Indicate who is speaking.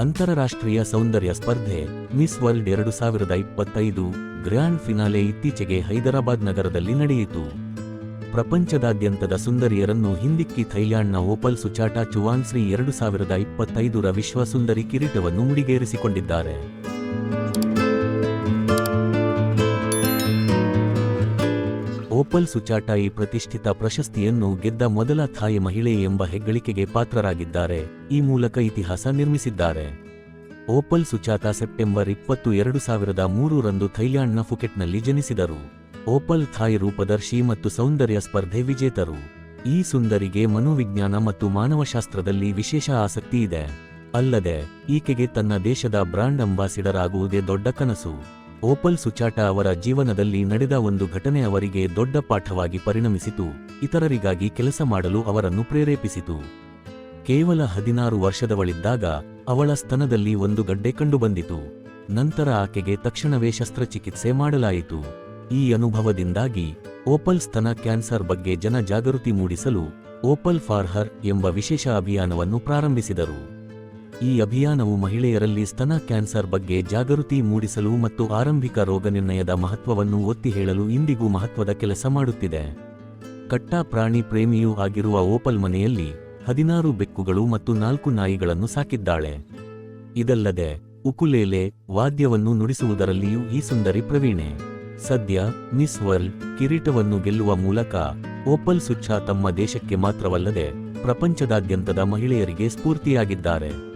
Speaker 1: ಅಂತಾರಾಷ್ಟ್ರೀಯ ಸೌಂದರ್ಯ ಸ್ಪರ್ಧೆ miss world ಎರಡು ಸಾವಿರದ ಇಪ್ಪತ್ತೈದು ಗ್ರ್ಯಾಂಡ್ ಫಿನಾಲೆ ಇತ್ತೀಚೆಗೆ ಹೈದರಾಬಾದ್ ನಗರದಲ್ಲಿ ನಡೆಯಿತು. ಪ್ರಪಂಚದಾದ್ಯಂತದ ಸುಂದರಿಯರನ್ನು ಹಿಂದಿಕ್ಕಿ ಥೈಲ್ಯಾಂಡ್ನ ಓಪಲ್ ಸುಚಾಟ ಚುವಾನ್ಶ್ರೀ ಎರಡು ಸಾವಿರದ ಇಪ್ಪತ್ತೈದರ ವಿಶ್ವ ಸುಂದರಿ ಕಿರೀಟವನ್ನು ಮುಡಿಗೇರಿಸಿಕೊಂಡಿದ್ದಾರೆ. ಓಪಲ್ ಸುಚಾಟ ಈ ಪ್ರತಿಷ್ಠಿತ ಪ್ರಶಸ್ತಿಯನ್ನು ಗೆದ್ದ ಮೊದಲ ಥಾಯಿ ಮಹಿಳೆ ಎಂಬ ಹೆಗ್ಗಳಿಕೆಗೆ ಪಾತ್ರರಾಗಿದ್ದಾರೆ. ಈ ಮೂಲಕ ಇತಿಹಾಸ ನಿರ್ಮಿಸಿದ್ದಾರೆ. ಓಪಲ್ ಸುಚಾತ ಸೆಪ್ಟೆಂಬರ್ ಇಪ್ಪತ್ತು ಎರಡು ಸಾವಿರದ ಮೂರರಂದು ಥೈಲ್ಯಾಂಡ್ನ ಫುಕೆಟ್ನಲ್ಲಿ ಜನಿಸಿದರು. ಓಪಲ್ ಥಾಯ್ ರೂಪದರ್ಶಿ ಮತ್ತು ಸೌಂದರ್ಯ ಸ್ಪರ್ಧೆ ವಿಜೇತರು. ಈ ಸುಂದರಿಗೆ ಮನೋವಿಜ್ಞಾನ ಮತ್ತು ಮಾನವಶಾಸ್ತ್ರದಲ್ಲಿ ವಿಶೇಷ ಆಸಕ್ತಿ ಇದೆ. ಅಲ್ಲದೆ, ಈಕೆಗೆ ತನ್ನ ದೇಶದ ಬ್ರಾಂಡ್ ಅಂಬಾಸಿಡರ್ ಆಗುವುದೇ ದೊಡ್ಡ ಕನಸು. ಓಪಲ್ ಸುಚಾಟ ಅವರ ಜೀವನದಲ್ಲಿ ನಡೆದ ಒಂದು ಘಟನೆ ಅವರಿಗೆ ದೊಡ್ಡ ಪಾಠವಾಗಿ ಪರಿಣಮಿಸಿತು. ಇತರರಿಗಾಗಿ ಕೆಲಸ ಮಾಡಲು ಅವರನ್ನು ಪ್ರೇರೇಪಿಸಿತು. ಕೇವಲ ಹದಿನಾರು ವರ್ಷದವಳಿದ್ದಾಗ ಅವಳ ಸ್ತನದಲ್ಲಿ ಒಂದು ಗಡ್ಡೆ ಕಂಡುಬಂದಿತು. ನಂತರ ಆಕೆಗೆ ತಕ್ಷಣವೇ ಶಸ್ತ್ರಚಿಕಿತ್ಸೆ ಮಾಡಲಾಯಿತು. ಈ ಅನುಭವದಿಂದಾಗಿ ಓಪಲ್ ಸ್ತನ ಕ್ಯಾನ್ಸರ್ ಬಗ್ಗೆ ಜನ ಜಾಗೃತಿ ಮೂಡಿಸಲು ಓಪಲ್ ಫಾರ್ ಹರ್ ಎಂಬ ವಿಶೇಷ ಅಭಿಯಾನವನ್ನು ಪ್ರಾರಂಭಿಸಿದರು. ಈ ಅಭಿಯಾನವು ಮಹಿಳೆಯರಲ್ಲಿ ಸ್ತನ ಕ್ಯಾನ್ಸರ್ ಬಗ್ಗೆ ಜಾಗೃತಿ ಮೂಡಿಸಲು ಮತ್ತು ಆರಂಭಿಕ ರೋಗನಿರ್ಣಯದ ಮಹತ್ವವನ್ನು ಒತ್ತಿ ಹೇಳಲು ಇಂದಿಗೂ ಮಹತ್ವದ ಕೆಲಸ ಮಾಡುತ್ತಿದೆ. ಕಟ್ಟಾ ಪ್ರಾಣಿ ಪ್ರೇಮಿಯೂ ಆಗಿರುವ ಓಪಲ್ ಮನೆಯಲ್ಲಿ ಹದಿನಾರು ಬೆಕ್ಕುಗಳು ಮತ್ತು ನಾಲ್ಕು ನಾಯಿಗಳನ್ನು ಸಾಕಿದ್ದಾಳೆ. ಇದಲ್ಲದೆ, ಉಕುಲೇಲೆ ವಾದ್ಯವನ್ನು ನುಡಿಸುವುದರಲ್ಲಿಯೂ ಈ ಸುಂದರಿ ಪ್ರವೀಣೆ. ಸದ್ಯ, ಮಿಸ್ ವರ್ಲ್ಡ್ ಕಿರೀಟವನ್ನು ಗೆಲ್ಲುವ ಮೂಲಕ ಓಪಲ್ ಸುಚ್ಛಾ ತಮ್ಮ ದೇಶಕ್ಕೆ ಮಾತ್ರವಲ್ಲದೆ ಪ್ರಪಂಚದಾದ್ಯಂತದ ಮಹಿಳೆಯರಿಗೆ ಸ್ಫೂರ್ತಿಯಾಗಿದ್ದಾರೆ.